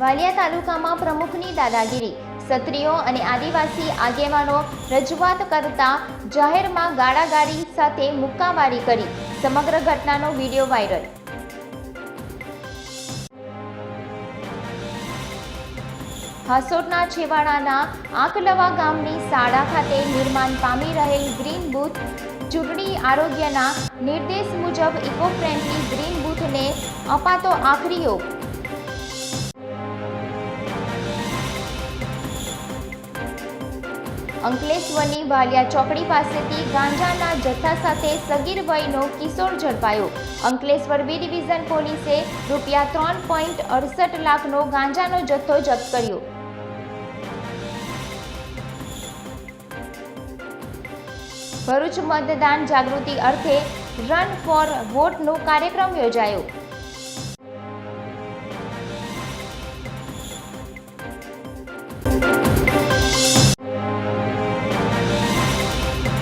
વાલિયા તાલુકામાં પ્રમુખની દાદાગીરી. ક્ષત્રિયો અને આદિવાસી આગેવાનો રજૂઆત કરતા જાહેરમાં ગાળાગાળી સાથે મુક્કામારી કરી. સમગ્ર ઘટનાનો વીડિયો વાયરલ. હાસોટના છેવાડાના આંકલવા ગામની શાળા ખાતે નિર્માણ પામી રહેલ ગ્રીન બૂથ ચૂંટણી આરોગ્યના નિર્દેશ મુજબ ઇકો ફ્રેન્ડલી ગ્રીન બૂથને અપાતો આખરી અંકલેશ્વરની વાલિયા ચોકડી પાસેથી ગાંજાના જથ્થા સાથે સગીર વયનો કિશોર ઝડપાયો. અંકલેશ્વર બી ડિવિઝન પોલીસે રૂપિયા ત્રણ પોઈન્ટ અડસઠ લાખનો ગાંજાનો જથ્થો જપ્ત કર્યો. ભરૂચ મતદાન જાગૃતિ અર્થે રન ફોર વોટનો કાર્યક્રમ યોજાયો.